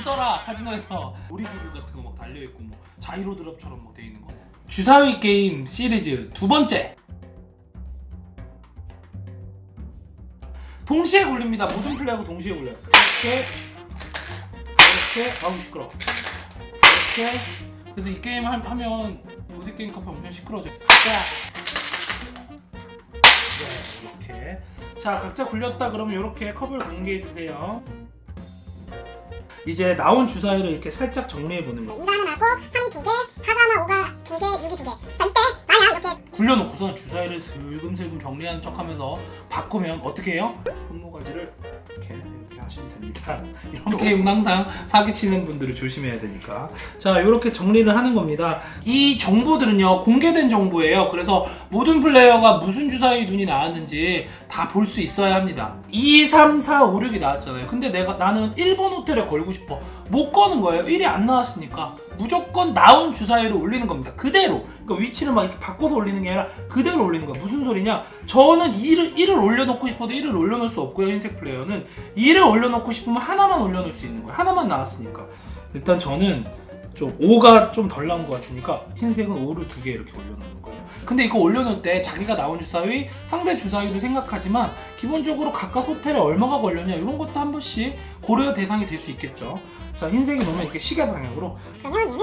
돈 써라 카지노에서 놀이기구 같은 거 막 달려 있고 뭐 자이로 드롭처럼 막 돼 있는 거. 주사위 게임 시리즈 두 번째. 동시에 굴립니다. 모든 플레이어가 동시에 굴려요. 이렇게 이렇게 아우 시끄러. 이렇게 그래서 이 게임 하, 하면 보드 게임 카페 엄청 시끄러워져. 자. 네, 이렇게. 자, 각자 굴렸다 그러면 이렇게 컵을 공개해 주세요. 이제 나온 주사위를 이렇게 살짝 정리해 보는 거예요. 2가 하나 나고 3이 두 개, 4가 하나, 5가 두 개, 6이 두 개. 자 이때 만약 이렇게 굴려놓고선 주사위를 슬금슬금 정리하는 척하면서 바꾸면 어떻게 해요? 손모가지를 이렇게 이렇게 하시면 됩니다. 이런 게임은 항상 사기치는 분들을 조심해야 되니까. 자, 이렇게 정리를 하는 겁니다. 이 정보들은요 공개된 정보예요. 그래서 모든 플레이어가 무슨 주사위 눈이 나왔는지 다 볼 수 있어야 합니다. 2, 3, 4, 5, 6이 나왔잖아요. 근데 내가 나는 1번 호텔에 걸고 싶어. 못 거는 거예요. 1이 안 나왔으니까. 무조건 나온 주사위를 올리는 겁니다. 그대로. 그러니까 위치를 막 이렇게 바꿔서 올리는 게 아니라 그대로 올리는 거야. 무슨 소리냐? 저는 2를, 1을 올려놓고 싶어도 1을 올려놓을 수 없고요. 흰색 플레이어는 2를 올려놓고 싶으면 하나만 올려놓을 수 있는 거예요. 하나만 나왔으니까. 일단 저는 좀 5가 좀 덜 나온 것 같으니까 흰색은 5를 두 개 이렇게 올려놓는 거예요. 근데 이거 올려놓을 때 자기가 나온 주사위, 상대 주사위도 생각하지만 기본적으로 각각 호텔에 얼마가 걸렸냐 이런 것도 한 번씩 고려 대상이 될 수 있겠죠. 자 흰색이 놓으면 이렇게 시계 방향으로 그러면 얘는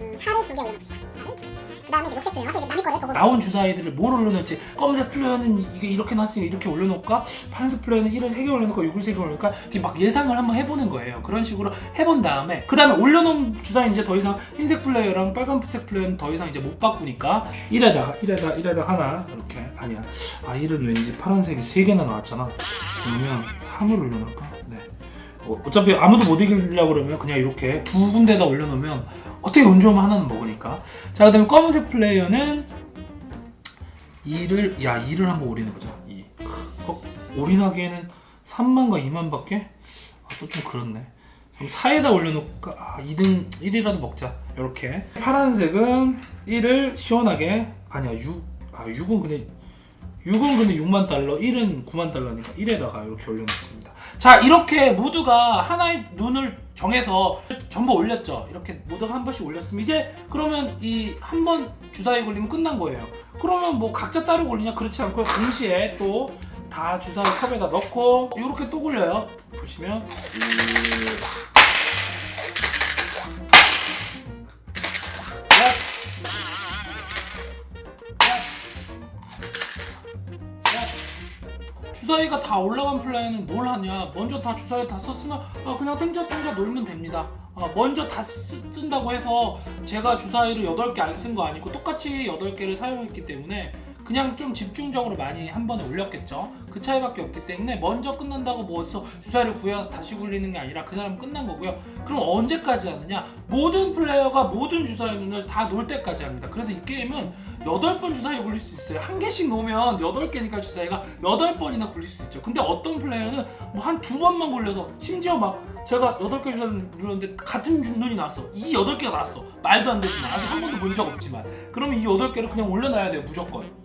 음, 4를 두개 올려봅시다. 4를 두 개. 그다음에 이제 녹색 플레이어가 또 이제 남의 거를 보고 나온 주사위들을 뭘 올려놓을지? 검은색 플레이어는 이게 이렇게 났으니까 이렇게 올려놓을까? 파란색 플레이어는 1을 3개 올려놓을까? 6을 3개 올려놓을까? 이렇게 막 예상을 한번 해보는 거예요. 그런 식으로 해본 다음에 그 다음에 올려놓은 주사위 이제 더 이상 흰색 플레이어랑 빨간색 플레이어는 더 이상 이제 못 바꾸니까 1에다가 1에다 1에다 하나 이렇게. 아니야. 아 1은 왠지 파란색이 3개나 나왔잖아. 그러면 3을 올려놓을까? 네. 어, 어차피 아무도 못 이기려고 그러면 그냥 이렇게 두 군데다 올려놓으면 어떻게 운 좋으면 하나는 먹으니까. 자 그 다음에 검은색 플레이어는 2를 야 2를 한번 거죠 2 어, 올인하기에는 3만과 2만 밖에? 아, 또 좀 그렇네. 그럼 4에다 올려놓을까? 아, 2등 1이라도 먹자. 이렇게. 파란색은 1을 시원하게. 아니야 6 아 6은 근데 6은 근데 6만 달러 1은 9만 달러니까 1에다가 이렇게 올려놓습니다. 자 이렇게 모두가 하나의 눈을 정해서 전부 올렸죠. 이렇게 모두가 한 번씩 올렸으면 이제 그러면 이 한 번 주사위 걸리면 끝난 거예요. 그러면 뭐 각자 따로 걸리냐? 그렇지 않고요. 동시에 또 다 주사위 컵에다 넣고 이렇게 또 굴려요. 보시면 주사위가 다 올라간 플레이는 뭘 하냐? 먼저 다 주사위 다 썼으면 아, 그냥 탱자탱자 놀면 됩니다. 아, 먼저 다 쓰, 쓴다고 해서 제가 주사위를 8개 안 쓴 거 아니고 똑같이 8개를 사용했기 때문에 그냥 좀 집중적으로 많이 한 번에 올렸겠죠. 그 차이밖에 없기 때문에 먼저 끝난다고 뭐 어디서 주사위를 구해서 다시 굴리는 게 아니라 그 사람은 끝난 거고요. 그럼 언제까지 하느냐? 모든 플레이어가 모든 주사위를 다 놓을 때까지 합니다. 그래서 이 게임은 8번 주사위 굴릴 수 있어요. 한 개씩 놓으면 8개니까 주사위가 8번이나 굴릴 수 있죠. 근데 어떤 플레이어는 뭐 한 두 번만 굴려서 심지어 막 제가 8개 주사위를 눌렀는데 같은 눈이 나왔어. 이 8개가 나왔어. 말도 안 되지만 아직 한 번도 본 적 없지만 그러면 이 8개를 그냥 올려놔야 돼요. 무조건.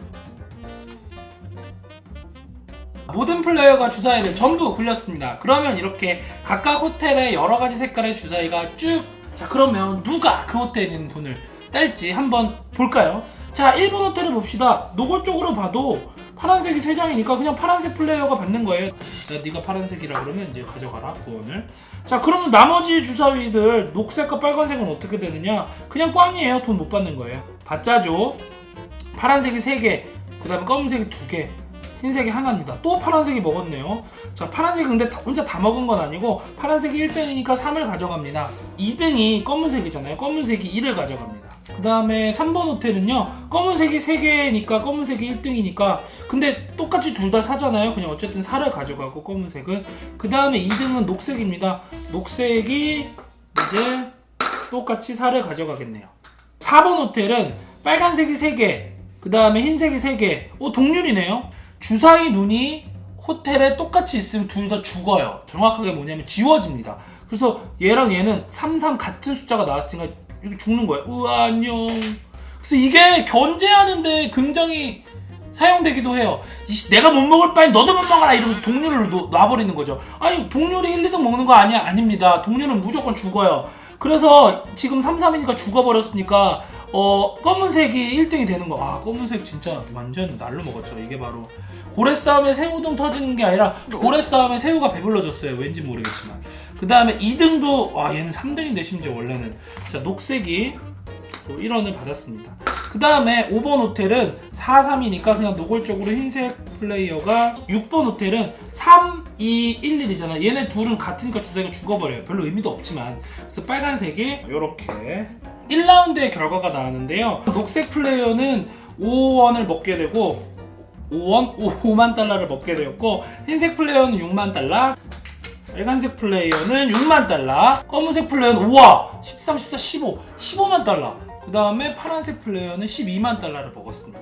모든 플레이어가 주사위를 전부 굴렸습니다. 그러면 이렇게 각각 호텔에 여러 가지 색깔의 주사위가 쭉. 자, 그러면 누가 그 호텔에 있는 돈을 뗄지 한번 볼까요? 자, 1번 호텔을 봅시다. 노골적으로 봐도 파란색이 3장이니까 그냥 파란색 플레이어가 받는 거예요. 자, 네가 파란색이라 그러면 이제 가져가라, 구원을. 자, 그러면 나머지 주사위들 녹색과 빨간색은 어떻게 되느냐? 그냥 꽝이에요. 돈 못 받는 거예요. 다 짜죠. 파란색이 3개, 그 다음에 검은색이 2개, 흰색이 하나입니다. 또 파란색이 먹었네요. 자, 파란색이 근데 다- 혼자 다 먹은 건 아니고 파란색이 1등이니까 3을 가져갑니다. 2등이 검은색이잖아요. 검은색이 2를 가져갑니다. 그 다음에 3번 호텔은요. 검은색이 3개니까 검은색이 1등이니까 근데 똑같이 둘 다 사잖아요. 그냥 어쨌든 4를 가져가고 검은색은 그 다음에 2등은 녹색입니다. 녹색이 이제 똑같이 4를 가져가겠네요. 4번 호텔은 빨간색이 3개, 그 다음에 흰색이 3개. 오, 동률이네요. 주사위 눈이 호텔에 똑같이 있으면 둘 다 죽어요. 정확하게 뭐냐면 지워집니다. 그래서 얘랑 얘는 3, 3 같은 숫자가 나왔으니까 죽는 거예요. 우와, 안녕. 그래서 이게 견제하는데 굉장히 사용되기도 해요. 이씨, 내가 못 먹을 바엔 너도 못 먹어라 이러면서 동료를 놓, 놔버리는 거죠. 아니 동료를 1, 2등 먹는 거 아니야? 아닙니다. 동료는 무조건 죽어요. 그래서 지금 3, 3이니까 죽어버렸으니까 어 검은색이 1등이 되는 거. 아 검은색 진짜 완전 날로 먹었죠. 이게 바로 고래 싸움에 새우등 터지는 게 아니라 고래 싸움에 새우가 배불러졌어요. 왠지 모르겠지만. 그 다음에 2등도 와 얘는 3등인데 심지어 원래는 자 녹색이 또 1원을 받았습니다. 그 다음에 5번 호텔은 4, 3이니까 그냥 노골적으로 흰색 플레이어가 6번 호텔은 3, 2, 1, 1이잖아. 얘네 둘은 같으니까 주사위가 죽어버려요. 별로 의미도 없지만. 그래서 빨간색이 이렇게 1라운드의 결과가 나왔는데요. 녹색 플레이어는 5원을 먹게 되고 5원? 5 만 달러를 먹게 되었고 흰색 플레이어는 6만 달러 빨간색 플레이어는 6만 달러 검은색 플레이어는 우와 13, 14, 15 15만 달러. 그 다음에 파란색 플레이어는 12만 달러를 먹었습니다.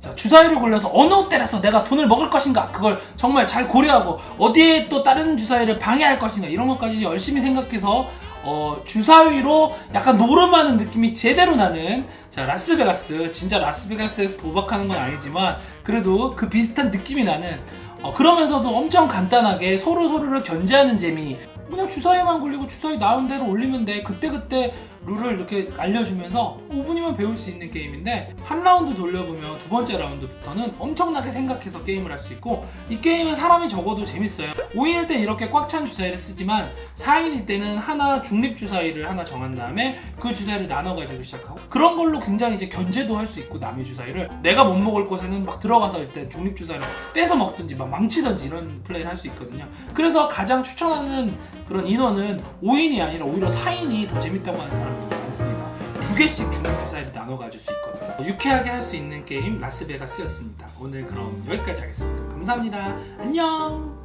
자 주사위를 굴려서 어느 호텔에서 내가 돈을 먹을 것인가? 그걸 정말 잘 고려하고 어디에 또 다른 주사위를 방해할 것인가? 이런 것까지 열심히 생각해서 어, 주사위로 약간 노름하는 느낌이 제대로 나는 자 라스베가스 진짜 라스베가스에서 도박하는 건 아니지만 그래도 그 비슷한 느낌이 나는 어, 그러면서도 엄청 간단하게 서로 서로를 견제하는 재미. 그냥 주사위만 굴리고 주사위 나온 대로 올리면 돼. 그때그때 룰을 이렇게 알려주면서 5분이면 배울 수 있는 게임인데 한 라운드 돌려보면 두 번째 라운드부터는 엄청나게 생각해서 게임을 할 수 있고 이 게임은 사람이 적어도 재밌어요. 5인일 땐 이렇게 꽉 찬 주사위를 쓰지만 4인일 때는 하나 중립 주사위를 하나 정한 다음에 그 주사위를 나눠가지고 시작하고 그런 걸로 굉장히 이제 견제도 할 수 있고 남의 주사위를 내가 못 먹을 곳에는 막 들어가서 일단 중립 주사위를 뺏어 먹든지 막 망치든지 이런 플레이를 할 수 있거든요. 그래서 가장 추천하는 그런 인원은 5인이 아니라 오히려 4인이 더 재밌다고 하는 사람들이 많습니다 두 개씩 중립 주사위를 나눠 가질 수 있거든요. 유쾌하게 할 수 있는 게임 라스베가스였습니다. 오늘 그럼 여기까지 하겠습니다. 감사합니다. 안녕